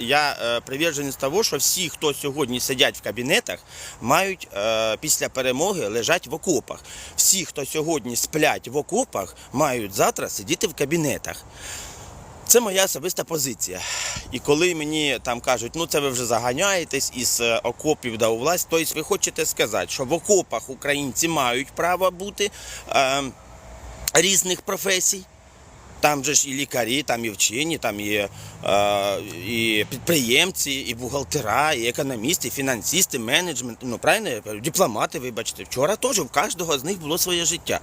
Я е, приверженець того, що всі, хто сьогодні сидять в кабінетах, мають е, після перемоги лежати в окопах. Всі, хто сьогодні сплять в окопах, мають завтра сидіти в кабінетах. Це моя особиста позиція. І коли мені там кажуть, ну це ви вже заганяєтесь із е, окопів до власть, тобто ви хочете сказати, що в окопах українці мають право бути е, різних професій. Там же ж і лікарі, там і вчені, там і, е, і підприємці, і бухгалтера, і економісти, і фінансисти, менеджмент, ну правильно я дипломати, вибачте. Вчора теж в кожного з них було своє життя.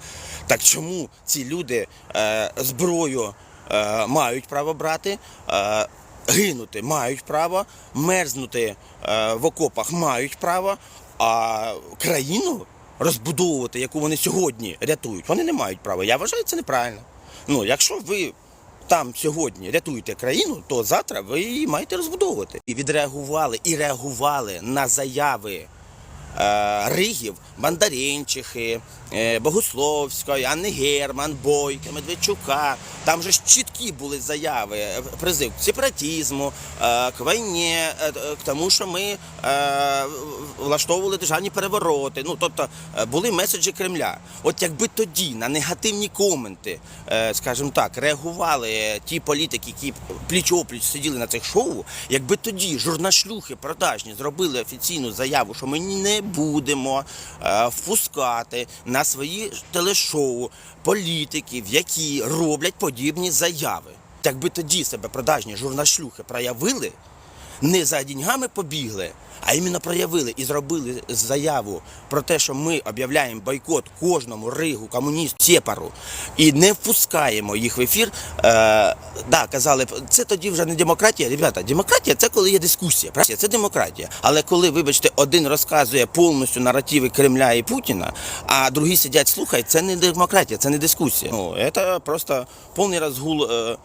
Так чому ці люди е, зброю е, мають право брати, е, гинути мають право, мерзнути е, в окопах мають право, а країну розбудовувати, яку вони сьогодні рятують, вони не мають права. Я вважаю це неправильно. Ну, якщо ви там сьогодні рятуєте країну, то завтра ви її маєте розбудовувати. І відреагували, і реагували на заяви Ригів, Бондаренчихи, е, Богусловської, Анни Герман, Бойка, Медведчука. Там же ж чіткі були заяви, е, призив к сепаратизму, е, к війні, е, е, к тому, що ми е, влаштовували державні перевороти. Ну, тобто е, були меседжі Кремля. От якби тоді на негативні коменти, е, скажімо так, реагували ті політики, які пліч-опліч сиділи на цих шоу, якби тоді журнашлюхи продажні зробили офіційну заяву, що ми не будемо е, впускати на свої телешоу політиків, які роблять подібні заяви. Якби тоді себе продажні журнашлюхи проявили, не за деньгами побігли, а іменно проявили і зробили заяву про те, що ми об'являємо бойкот кожному ригу, комуністу, сепару і не впускаємо їх в ефір. Е, да, казали, це тоді вже не демократія. Ребята, демократія це коли є дискусія. правда? Це демократія. Але коли, вибачте, один розказує повністю наративи Кремля і Путіна, а другі сидять, слухають, це не демократія, це не дискусія. Ну, це просто повний розгул. Е,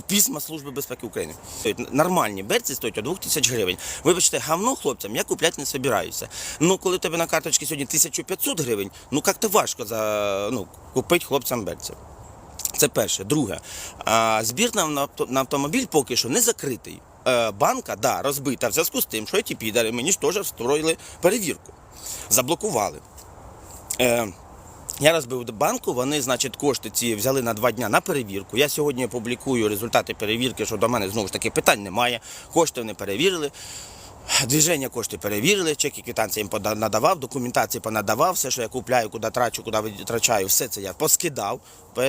Письма Служби безпеки України. Нормальні берці стоять от 2 тисяч гривень. Вибачте, гавно хлопцям я купляти не собираюся. Ну, коли тебе на карточці сьогодні 1500 гривень, ну як-то важко за, ну, купити хлопцям берці. Це перше. Друге, а, збір на, на автомобіль поки що не закритий. Е, банка, да, розбита в зв'язку з тим, що ті підари мені ж теж встроїли перевірку. Заблокували. Е, я розбив до банку, вони, значить, кошти ці взяли на два дня на перевірку. Я сьогодні публікую результати перевірки, що до мене знову ж таки питань немає. Кошти вони перевірили. Движення кошти перевірили, чеки квитанції їм надавав, документації понадавав, все, що я купляю, куди трачу, куди витрачаю, все це я поскидав.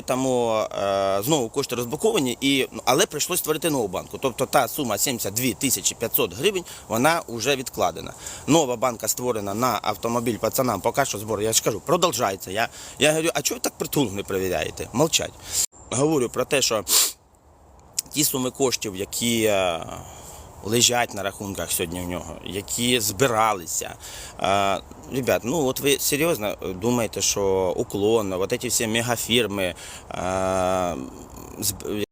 Тому е, знову кошти розблоковані, але прийшлось створити нову банку. Тобто та сума 72 тисячі 500 гривень, вона вже відкладена. Нова банка створена на автомобіль пацанам, поки що збор, я ж кажу, продовжається. Я, я говорю, а чого ви так притулок не перевіряєте? Молчать. Говорю про те, що ті суми коштів, які е, лежать на рахунках сьогодні в нього, які збиралися. Е, Ребят, ну от ви серйозно думаєте, що уклон, от ці всі мегафірми, зб-